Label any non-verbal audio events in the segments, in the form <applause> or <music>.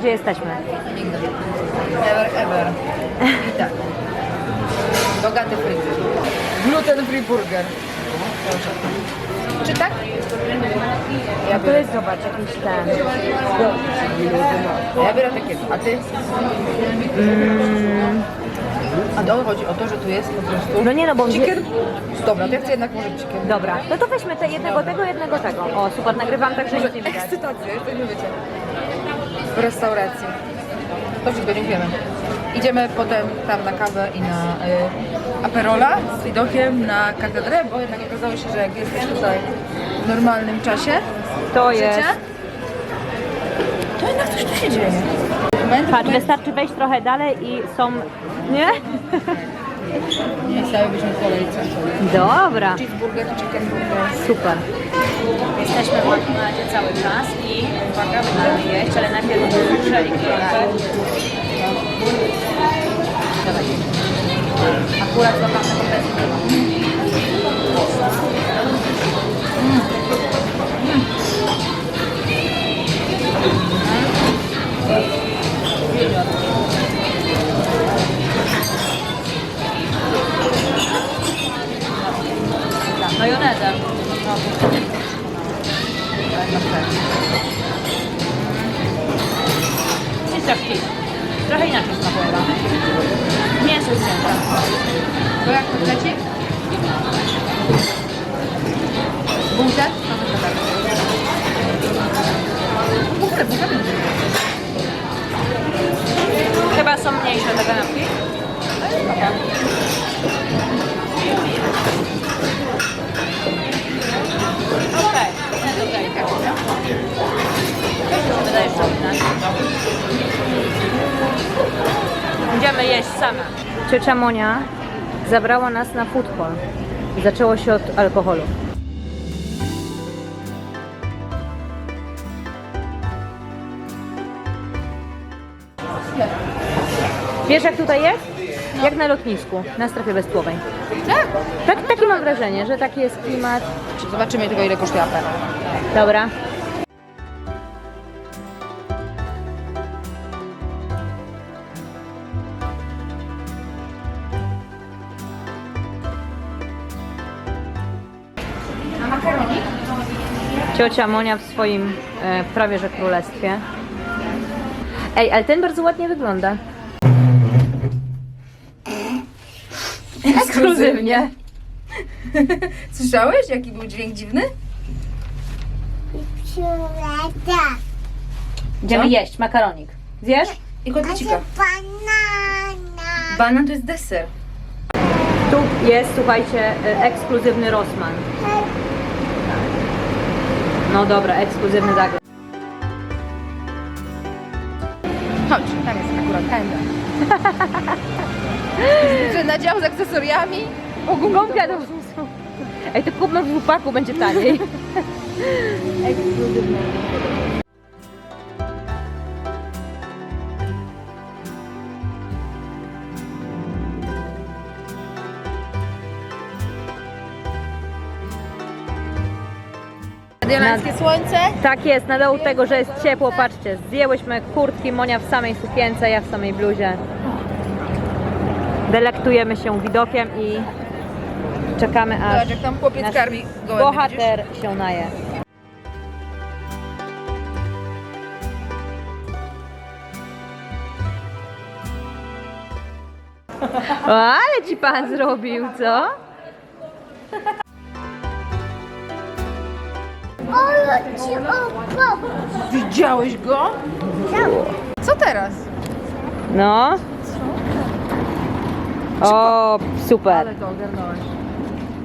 gdzie jesteśmy. Nigdy. Never ever. I tak. Bogaty fryzjer. Gluten free burger. Czy tak? Ja Tu biorę, jest, zobacz, jakiś ten. ja biorę takiego. A ty? A to chodzi o to, że tu jest po prostu No nie no, bo... chicken. Dobra, to ja chcę jednak może chicken. Dobra, no to weźmy te jednego tego, jednego tego. O, super, nagrywam tak, że nic nie widać. Ekscytacja, jesteśmy wiecie. W restauracji. To wszystko, dziękujemy. Idziemy potem tam na kawę i na y, aperola z widokiem na katedrę, bo jednak okazało się, że jak jesteś tutaj w normalnym czasie To życia, jest... to jednak coś tu się dzieje. Moment, Patrz, wystarczy wejść trochę dalej i są... Nie? Nie, chciałybyśmy w kolejce. Dobra, Cheeseburger, chicken burger. super. Jesteśmy w McDonaldzie cały czas i uwaga, będziemy jeść, ale najpierw Dawaj. Akurat złapam taką Ciocia Monia zabrała nas na. I zaczęło się od alkoholu. Wiesz jak tutaj jest? Jak na lotnisku, na strefie bezpłowej. Tak. Tak, takie mam wrażenie, że taki jest klimat. Zobaczymy tylko ile kosztuje apel. Dobra. Ciocia Monia w swoim e, prawie że królestwie. Ej, ale ten bardzo ładnie wygląda. Ekskluzywnie. <laughs> Słyszałeś jaki był dźwięk dziwny? Idziemy Co? jeść makaronik. Zjesz? I kotlecika. Banana. Banan to jest deser. Tu jest, słuchajcie, e, ekskluzywny Rossmann. No dobra, ekskluzywny zagląd. Chodź, tam jest akurat tędy. <laughs> Na dział z akcesoriami. Gąbka do wzusu. Ej, to kupmy w upaku, będzie taniej. <laughs> <laughs> Ekskluzywny. Mediolańskie słońce. Tak jest, na dół tego, że jest ciepło, patrzcie, zjęłyśmy kurtki, Monia w samej sukience, ja w samej bluzie. Delektujemy się widokiem i czekamy aż Zobacz, jak tam chłopiec nasz karmi gołębie, bohater się naje. O, ale ci pan zrobił, co? Ci. Widziałeś go? Co teraz? No. O, super. Ale to ogarnąłeś.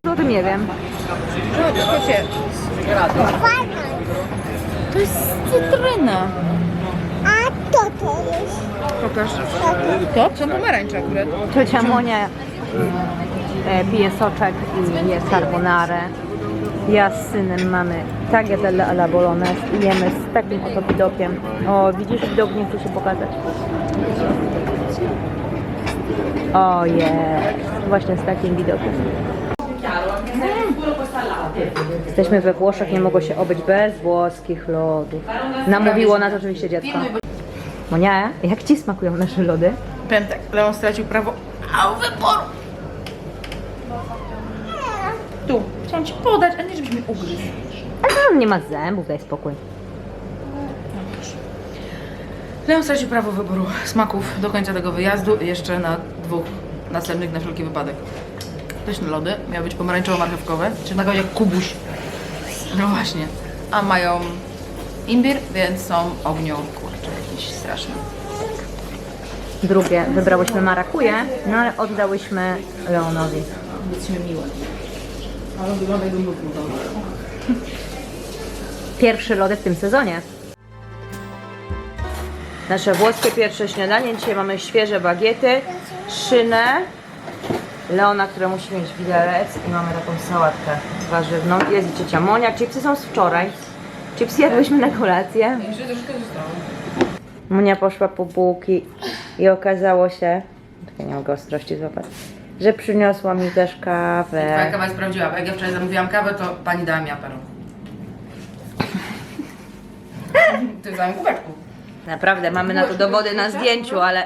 O tym nie wiem. To jest cytryna. A to to jest. Pokaż. To? Są pomarańcze akurat. Ciocia Monia e, pije soczek i je carbonarę. Ja z synem mamy tagliatelle alla bolognese i jemy z takim oto widokiem. O, widzisz, widok nie chce się pokazać. O jest, właśnie z takim widokiem. Jesteśmy we Włoszech, nie mogło się obyć bez włoskich lodów. Namówiło nas oczywiście dziecko. Monia, jak Ci smakują nasze lody? Powiem Leon stracił prawo a wyboru. Tu, chciałam ci podać, a nie żebyś mi ugryzł. A on nie ma zębów, daj spokój. Leon stracił prawo wyboru smaków do końca tego wyjazdu i jeszcze na dwóch następnych na wszelki wypadek. Pyszne lody, miały być pomarańczowo-marchewkowe, czy tak jak kubuś. No właśnie. A mają imbir, więc są ognio, kurczę, jakiś straszny. Drugie, wybrałyśmy marakuje, no ale oddałyśmy Leonowi. Jesteśmy miłe. Ale on wygląda jakby mógł Pierwsze lody w tym sezonie. Nasze włoskie pierwsze śniadanie. Dzisiaj mamy świeże bagiety, szynę, Leona, która musi mieć widelec i mamy taką sałatkę warzywną. Jest i ciocia Monia. Chipsy są z wczoraj. Chipsy jadłyśmy na kolację. Jeszcze troszkę zostało. Monia poszła po bułki i okazało się, czekaj, nie mogę ostrości złapać, że przyniosła mi też Twoja kawę. kawa jest prawdziwa, bo jak ja wczoraj zamówiłam kawę, to pani dała mi aperol. <laughs> Ty samym kubeczku. Naprawdę, mamy na to dowody na zdjęciu, ale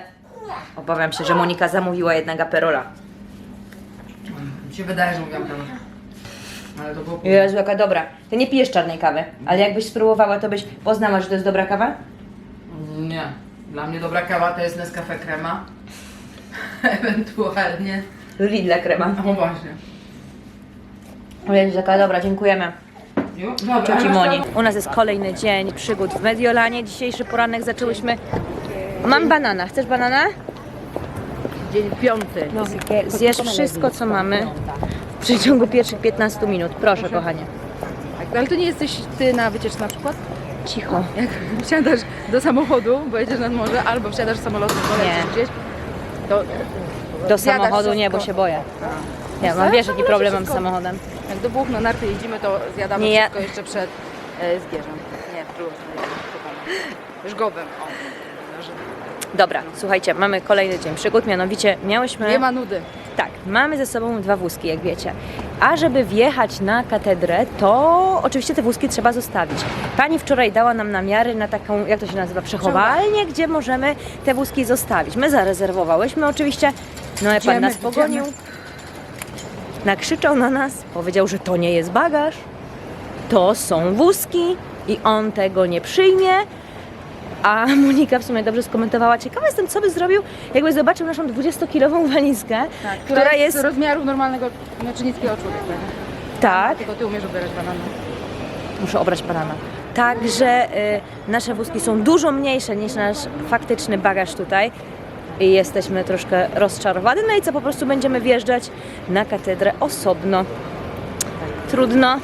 obawiam się, że Monika zamówiła jednak aperola. Mi się wydaje, że mówiłam kawę. Ale to było... Jezu, jaka dobra. Ty nie pijesz czarnej kawy, ale jakbyś spróbowała, to byś poznała, że to jest dobra kawa? Nie. Dla mnie dobra kawa to jest Nescafe krema. <laughs> Ewentualnie. Lidla krema. No właśnie. O Jezu, jaka dobra, dziękujemy. Jo, Dobra, Cioci Moni. U nas jest kolejny dzień przygód w Mediolanie. Dzisiejszy poranek zaczęłyśmy... Mam banana. Chcesz banana? Dzień piąty. No, Zjesz wszystko, co mamy w przeciągu pierwszych 15 minut. Proszę, kochanie. Tak, ale to nie jesteś ty na wycieczce na przykład? Cicho. Jak <laughs> wsiadasz do samochodu, bo jedziesz nad morze, albo wsiadasz samolotem, bo Nie. lecisz gdzieś, to Do samochodu nie, bo się boję. Ja mam, Tak? wiesz, jaki problem mam z samochodem. jak do Buch na narty jeździmy, to zjadamy Nie, wszystko jeszcze przed e, zgierzem. Nie, w drugą stronę, szukamy. Żgowem, o. Że Dobra, słuchajcie, mamy kolejny dzień przygód, mianowicie miałyśmy... Nie ma nudy. Tak, mamy ze sobą dwa wózki, jak wiecie. A żeby wjechać na katedrę, to oczywiście te wózki trzeba zostawić. Pani wczoraj dała nam namiary na taką, jak to się nazywa, przechowalnię, gdzie możemy te wózki zostawić. My zarezerwowałyśmy oczywiście, no ale pan nas pogonił. Nakrzyczał na nas, powiedział, że to nie jest bagaż, to są wózki i on tego nie przyjmie. A <laughs> Monika w sumie dobrze skomentowała. Ciekawa jestem, co by zrobił, jakby zobaczył naszą 20-kilową walizkę, Tak, która jest z rozmiaru normalnego, znaczy niskiego człowieka. tak. Tylko ty umiesz obierać banana. Muszę obrać banana. Także y, nasze wózki są dużo mniejsze niż nasz faktyczny bagaż tutaj. I jesteśmy troszkę rozczarowani. No i co, po prostu będziemy wjeżdżać na katedrę osobno. Trudno.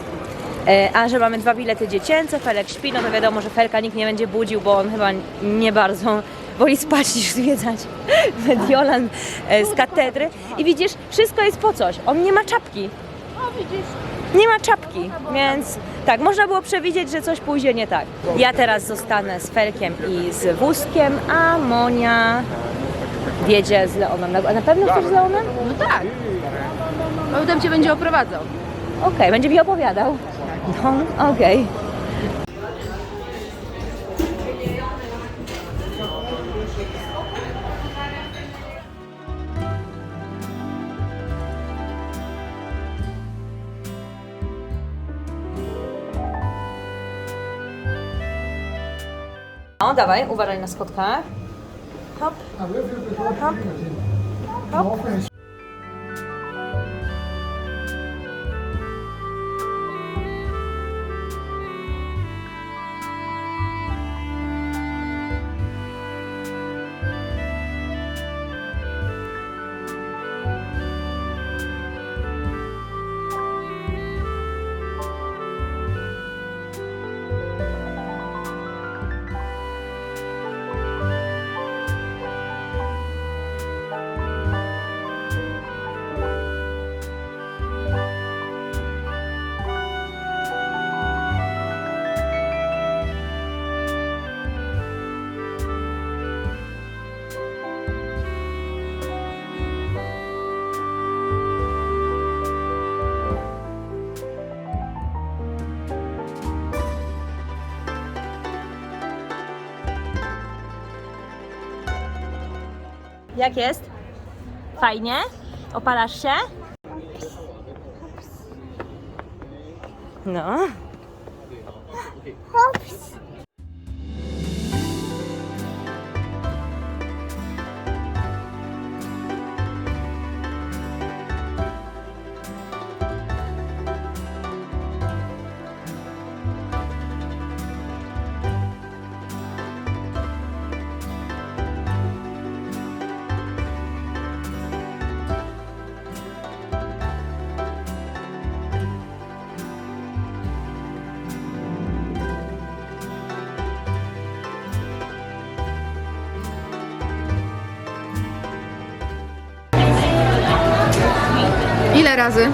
E, a że mamy dwa bilety dziecięce, Felek śpi, no to wiadomo, że Felka nikt nie będzie budził, bo on chyba nie bardzo woli spać niż zwiedzać <laughs> Mediolan e, z katedry. I widzisz, wszystko jest po coś. On nie ma czapki. Nie ma czapki, więc tak, można było przewidzieć, że coś pójdzie nie tak. Ja teraz zostanę z Felkiem i z wózkiem, a Monia jedzie z Leonem. A na pewno chcesz z Leonem? No tak. Potem cię będzie oprowadzał. Okej, będzie mi opowiadał. No, okej. O, dawaj, uważaj na schodkach. Hop. Hop. Hop. Jak jest? Fajnie? Opalasz się? No. Hops. Ile razy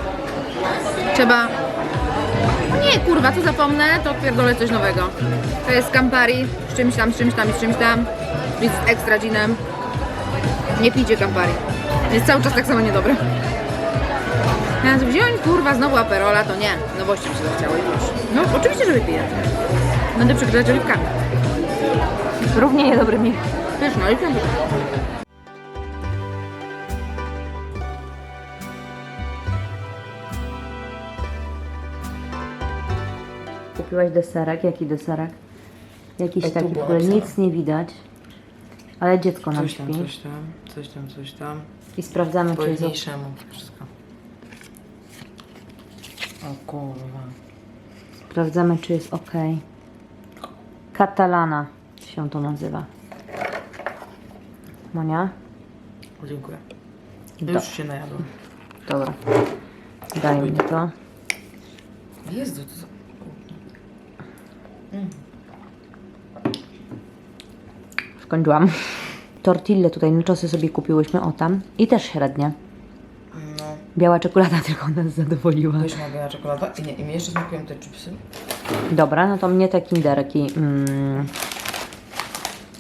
trzeba... Nie, kurwa, co zapomnę, to pierdolę coś nowego. To jest Campari z czymś tam, z czymś tam i z czymś tam. I z extra ginem. Nie pijcie Campari. Jest cały czas tak samo niedobry. Teraz wziąć, kurwa, znowu Aperola, to nie. Nowości mi się zachciało i już. No, oczywiście, że wypiję. Będę przegrać oliwkami. Równie niedobrymi. No oliwkami. Kupiłaś deserek? Jaki deserek? Jakiś E, tu taki, w była ogóle nic nie widać. Ale dziecko nam Coś tam, śpi. coś tam, coś tam, coś tam. I sprawdzamy, czy jest ok. Pojemniejszemu wszystko. O kurwa. Sprawdzamy, czy jest ok. Katalana się to nazywa. Monia? Dziękuję. Do- Już się najadłem. Dobra. Daj mi to. Jezu, to. Skończyłam. Tortille tutaj, naczosy sobie kupiłyśmy, o tam. I też średnie. No, Biała czekolada <laughs> tylko nas zadowoliła. też ma biała czekolada. I, nie, I mi jeszcze smakują te chipsy. Dobra, no to mnie te kinderki. Mm,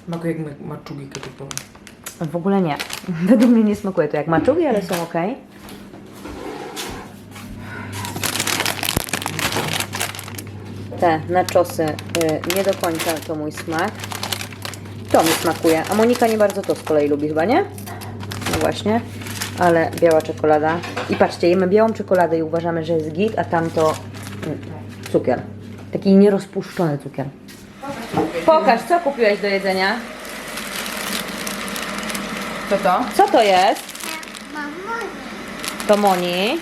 Smakuje jak ma- maczugi ketchupowe. w ogóle nie. <laughs> Według mnie nie smakuje to jak maczugi, ale są ok. Te naczosy y, nie do końca to mój smak. To mi smakuje. A Monika nie bardzo to z kolei lubi chyba, nie? No właśnie. Ale biała czekolada. I patrzcie, jemy białą czekoladę i uważamy, że jest git, a tamto mm, cukier. Taki nierozpuszczony cukier. Pokaż, co kupiłeś do jedzenia? Co to? Co to jest? To Moni.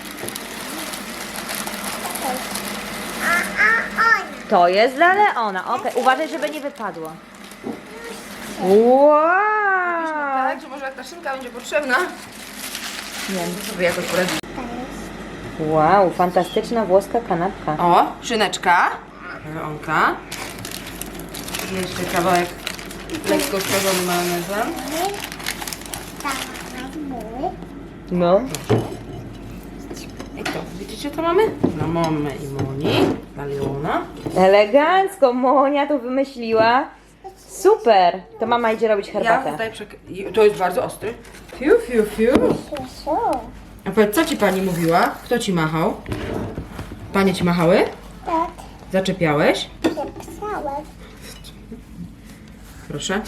A, a ona. To jest dla Leona. Okej, uważaj, żeby nie wypadło. Wow! Tak, że może jak ta szynka będzie potrzebna, Nie. to sobie jakoś poradzi. Wow, fantastyczna włoska kanapka. O, szyneczka. Leonka. I jeszcze kawałek lekko sprażonym majonezem. No. I to, widzicie co mamy? Dla mamy i Moni, dla Leona. Elegancko, Monia to wymyśliła. Super. To mama idzie robić Ja herbatę. tutaj przek... i To jest bardzo ostry. Fiu, fiu, fiu. A powiedz, co ci pani mówiła? Kto ci machał? Panie ci machały? Tak, Zaczepiałeś? napisałem. Proszę.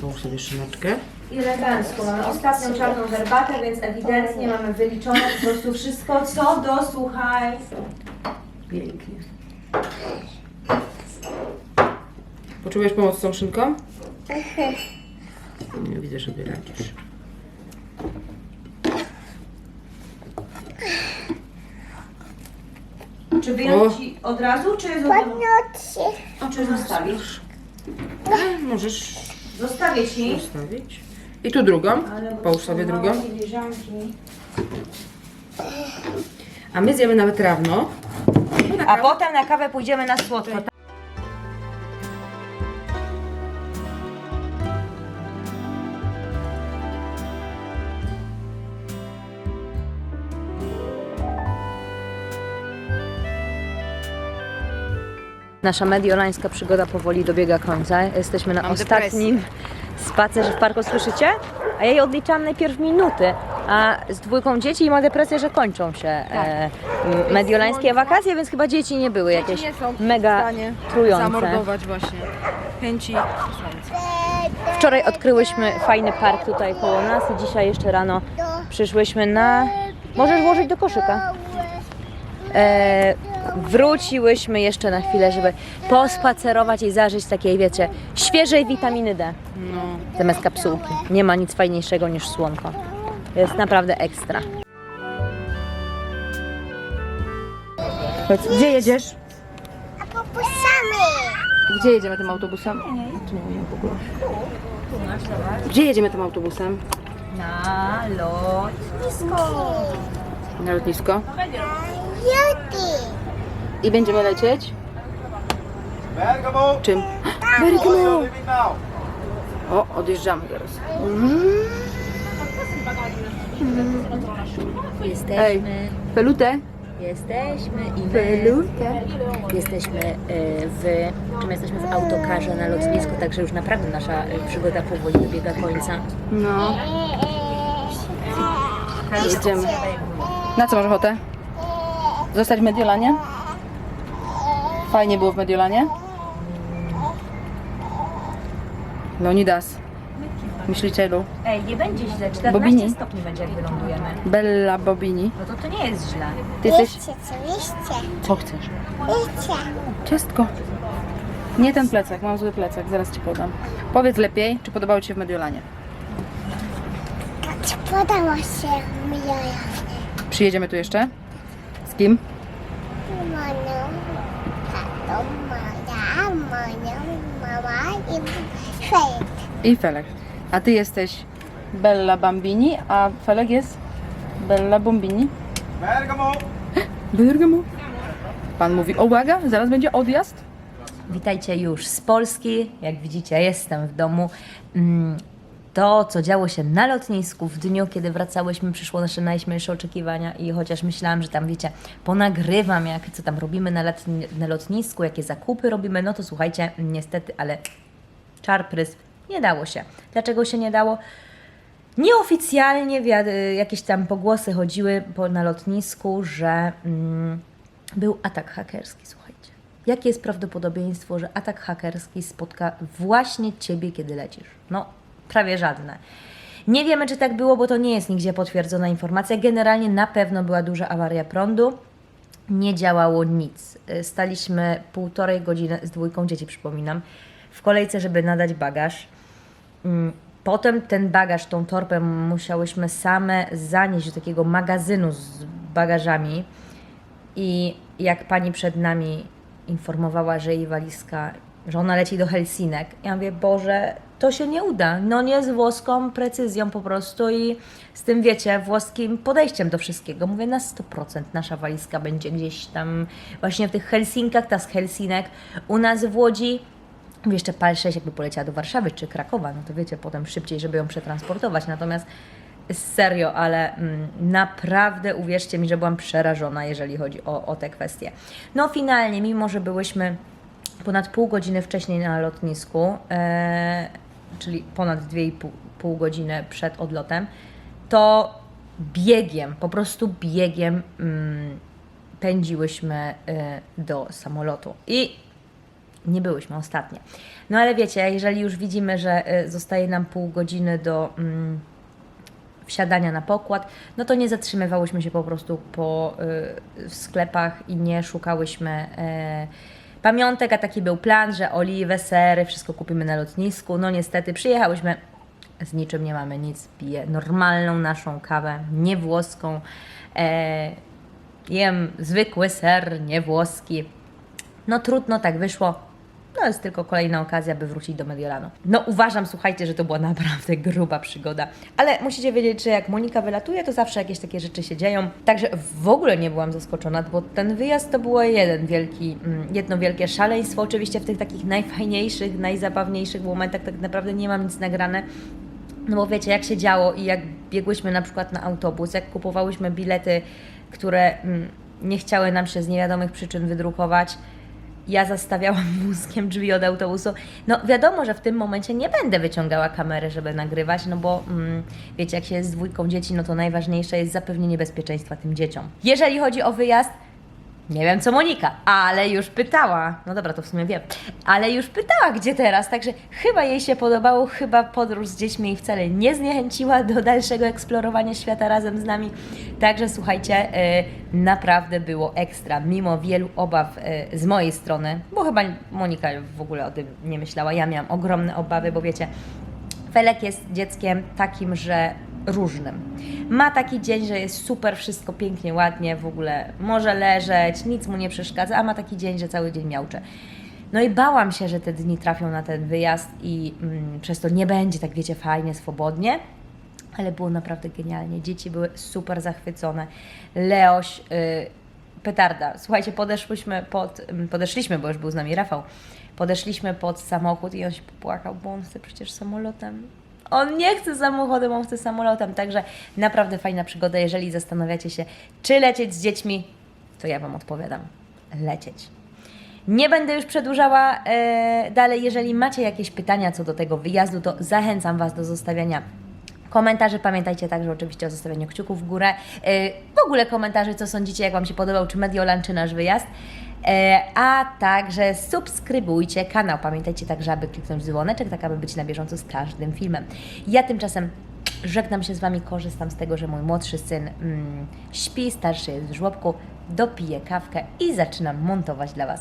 Połóż sobie szyneczkę. Elegancko. Mamy ostatnią czarną herbatę, więc ewidentnie mamy wyliczone po prostu wszystko, co do, słuchaj. Pięknie. Potrzebujesz pomoc z tą szynką? Nie widzę, że radzisz. Czy wyjąć O. ci od razu, czy, Podnosi. czy zostawisz? Możesz Zostawię ci. zostawić. I tu drugą. Połóż sobie drugą. A my zjemy nawet trawno. A potem na kawę pójdziemy na słodko. Nasza mediolańska przygoda powoli dobiega końca. Jesteśmy na Mam ostatnim spacerze w parku, słyszycie? A ja jej odliczam najpierw minuty. A z dwójką dzieci ma depresję, że kończą się e, m, mediolańskie wakacje, więc chyba dzieci nie były jakieś nie są w mega stanie trujące. Zamordować właśnie chęci słońca. Wczoraj odkryłyśmy fajny park tutaj koło nas i dzisiaj jeszcze rano przyszłyśmy na... Możesz włożyć do koszyka. E, wróciłyśmy jeszcze na chwilę, żeby pospacerować i zażyć takiej, wiecie, świeżej witaminy D. No. Zamiast kapsułki. Nie ma nic fajniejszego niż słonko. Jest naprawdę ekstra. Gdzie jedziesz? A popusamy. Gdzie jedziemy tym autobusem? Tu nie wiem w ogóle. Gdzie jedziemy tym autobusem? Na lot. Na lotnisko. Judy. I będziemy lecieć? Bergamo! Czym? Bergamo! O, odjeżdżamy teraz. Ej, Jesteśmy, pelutę? jesteśmy i my Pelutę. jesteśmy e, w, czym jesteśmy w autokarze na lotnisku, także już naprawdę nasza e, przygoda powoli dobiega końca. No. Jedziemy. Na co masz ochotę? Zostać w Mediolanie? Fajnie było w Mediolanie? Leonidas. Myślicielu. Ej, nie będzie źle, 14 Bobini. stopni będzie jak wylądujemy. Bella Bobini. No to to nie jest źle. Ty jesteś... Co wiecie? Co chcesz? Wiecie. Ciastko. Nie ten plecak, mam zły plecak, zaraz ci podam. Powiedz lepiej, czy podobało ci się w Mediolanie? Czy podoba się moja Przyjedziemy tu jeszcze? Z kim? I Felek. I Felek. A ty jesteś Bella Bambini, a Felek jest Bella Bombini. Bergamo! <laughs> Bergamo. Pan mówi, uwaga, zaraz będzie odjazd. Witajcie już z Polski. Jak widzicie, jestem w domu. Mm, To, co działo się na lotnisku w dniu, kiedy wracałyśmy, przyszło nasze najśmielsze oczekiwania i chociaż myślałam, że tam, wiecie, ponagrywam, jak, co tam robimy na, na lotnisku, jakie zakupy robimy, no to słuchajcie, niestety, ale czar prysł, nie dało się. Dlaczego się nie dało? Nieoficjalnie jakieś tam pogłosy chodziły po, na lotnisku, że mm, był atak hakerski, słuchajcie. Jakie jest prawdopodobieństwo, że atak hakerski spotka właśnie Ciebie, kiedy lecisz? No, prawie żadne. Nie wiemy, czy tak było, bo to nie jest nigdzie potwierdzona informacja. Generalnie na pewno była duża awaria prądu. Nie działało nic. Y, Staliśmy półtorej godziny z dwójką dzieci, przypominam, w kolejce, żeby nadać bagaż. Mm, Potem ten bagaż, tą torbę musiałyśmy same zanieść do takiego magazynu z bagażami. I jak pani przed nami informowała, że jej walizka, że ona leci do Helsinek, ja mówię, Boże, to się nie uda. No nie z włoską precyzją po prostu i z tym, wiecie, włoskim podejściem do wszystkiego. Mówię, na 100% nasza walizka będzie gdzieś tam właśnie w tych Helsinkach, ta z Helsinek. U nas w Łodzi jeszcze PAL 6 jakby poleciała do Warszawy czy Krakowa, no to wiecie, potem szybciej, żeby ją przetransportować. Natomiast serio, ale mm, naprawdę uwierzcie mi, że byłam przerażona, jeżeli chodzi o, o te kwestie. No finalnie, mimo że byłyśmy ponad pół godziny wcześniej na lotnisku, e, czyli ponad 2,5 pół godziny przed odlotem, to biegiem, po prostu biegiem mm, pędziłyśmy e, do samolotu. I nie byłyśmy ostatnie. No ale wiecie, jeżeli już widzimy, że y, zostaje nam pół godziny do mm, wsiadania na pokład, no to nie zatrzymywałyśmy się po prostu po y, w sklepach i nie szukałyśmy y, pamiątek, a taki był plan, że oliwę, sery, wszystko kupimy na lotnisku. No niestety przyjechałyśmy z niczym nie mamy nic, piję normalną naszą kawę, nie włoską. E, jem zwykły ser, nie włoski. No trudno, tak wyszło. No jest tylko kolejna okazja, by wrócić do Mediolanu. No uważam, słuchajcie, że to była naprawdę gruba przygoda. Ale musicie wiedzieć, że jak Monika wylatuje, to zawsze jakieś takie rzeczy się dzieją. Także w ogóle nie byłam zaskoczona, bo ten wyjazd to było jeden wielki, mm, jedno wielkie szaleństwo. Oczywiście w tych takich najfajniejszych, najzabawniejszych momentach tak naprawdę nie mam nic nagrane. No bo wiecie, jak się działo i jak biegłyśmy na przykład na autobus, jak kupowałyśmy bilety, które mm, nie chciały nam się z niewiadomych przyczyn wydrukować, ja zastawiałam <laughs> wózkiem drzwi od autobusu. No wiadomo, że w tym momencie nie będę wyciągała kamery, żeby nagrywać, no bo mm, wiecie, jak się jest z dwójką dzieci, no to najważniejsze jest zapewnienie bezpieczeństwa tym dzieciom. Jeżeli chodzi o wyjazd, nie wiem co Monika, ale już pytała. No dobra, to w sumie wiem. Ale już pytała, gdzie teraz. Także chyba jej się podobało, chyba podróż z dziećmi jej wcale nie zniechęciła do dalszego eksplorowania świata razem z nami. Także słuchajcie, y, naprawdę było ekstra, mimo wielu obaw y, z mojej strony, bo chyba Monika w ogóle o tym nie myślała. Ja miałam ogromne obawy, bo wiecie, Felek jest dzieckiem takim, że różnym. Ma taki dzień, że jest super, wszystko pięknie, ładnie, w ogóle może leżeć, nic mu nie przeszkadza, a ma taki dzień, że cały dzień miaucze. No i bałam się, że te dni trafią na ten wyjazd i mm, przez to nie będzie tak, wiecie, fajnie, swobodnie. Ale było naprawdę genialnie. Dzieci były super zachwycone. Leoś, y, petarda. Słuchajcie, podeszłyśmy pod, mm, podeszliśmy, bo już był z nami Rafał, podeszliśmy pod samochód i on się popłakał, bo on chce przecież samolotem. On nie chce samochodem, on chce samolotem. Także naprawdę fajna przygoda. Jeżeli zastanawiacie się, czy lecieć z dziećmi, to ja Wam odpowiadam. Lecieć. Nie będę już przedłużała e, dalej. Jeżeli macie jakieś pytania co do tego wyjazdu, to zachęcam Was do zostawiania komentarzy. Pamiętajcie także oczywiście o zostawianiu kciuków w górę. E, w ogóle komentarzy, co sądzicie, jak Wam się podobał, czy Mediolan, czy nasz wyjazd. E, a także subskrybujcie kanał. Pamiętajcie także, aby kliknąć dzwoneczek, tak aby być na bieżąco z każdym filmem. Ja tymczasem żegnam się z Wami, korzystam z tego, że mój młodszy syn mm, śpi, starszy jest w żłobku, dopiję kawkę i zaczynam montować dla Was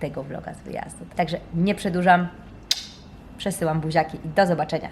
tego vloga z wyjazdu. Także nie przedłużam, przesyłam buziaki i do zobaczenia.